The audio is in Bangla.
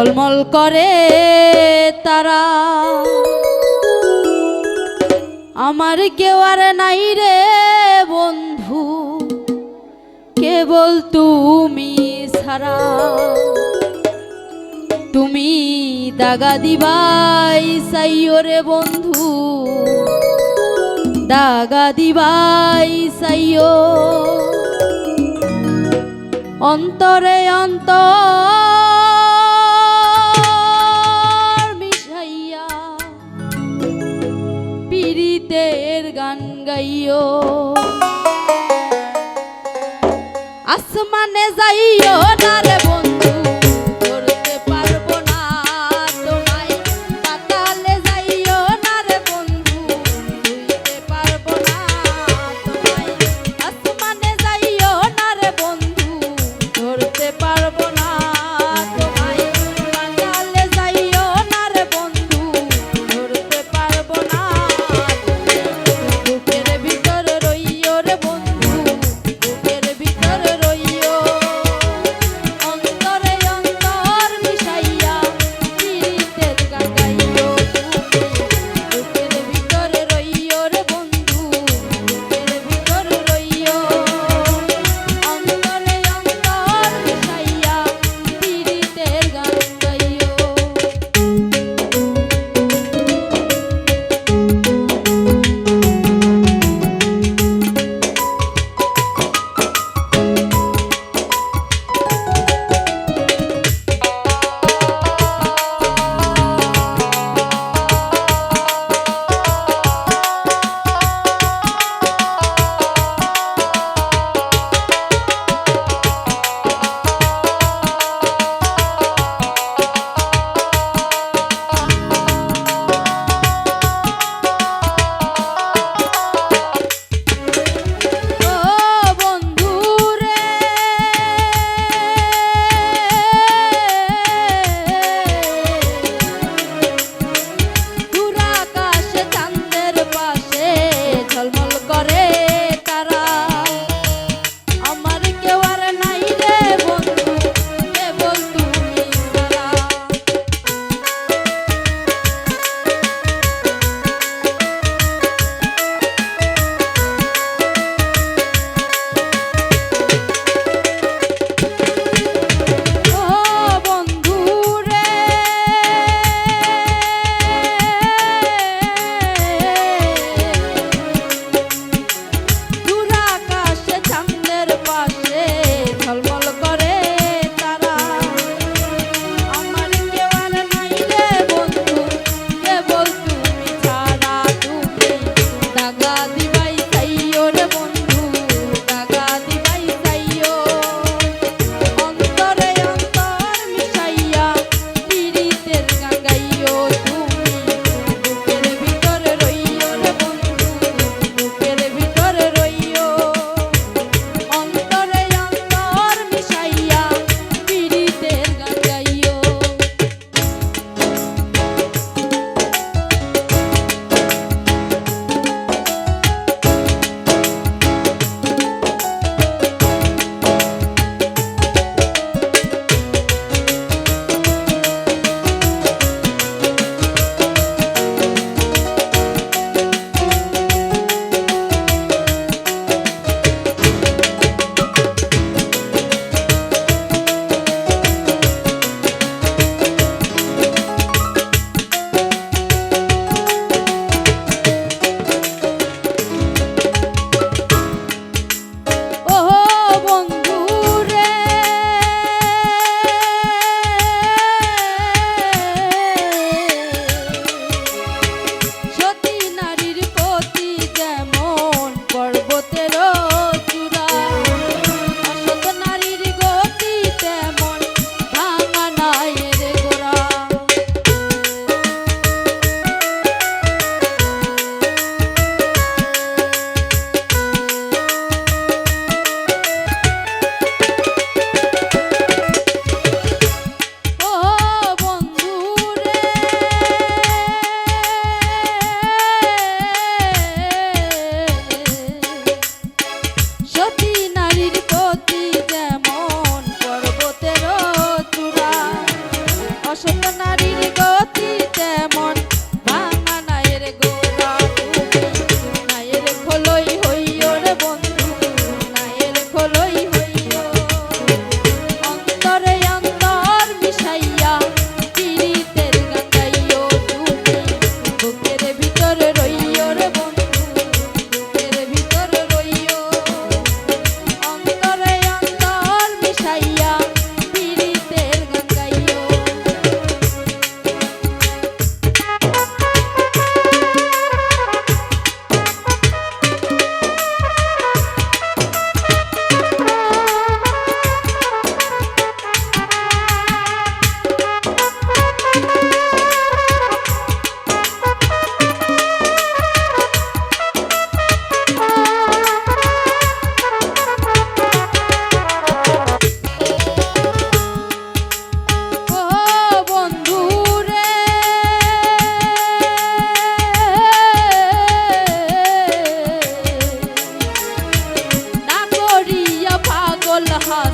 ঝলমল করে তারা। আমার কেউ আর নাই রে বন্ধু, কেবল তুমি ছাড়া। তুমি দাগা দিবাই সাইও রে বন্ধু, দাগা দিবাই সাইও অন্তরে অন্তর আসমানে যাইও না রে আল্লাহ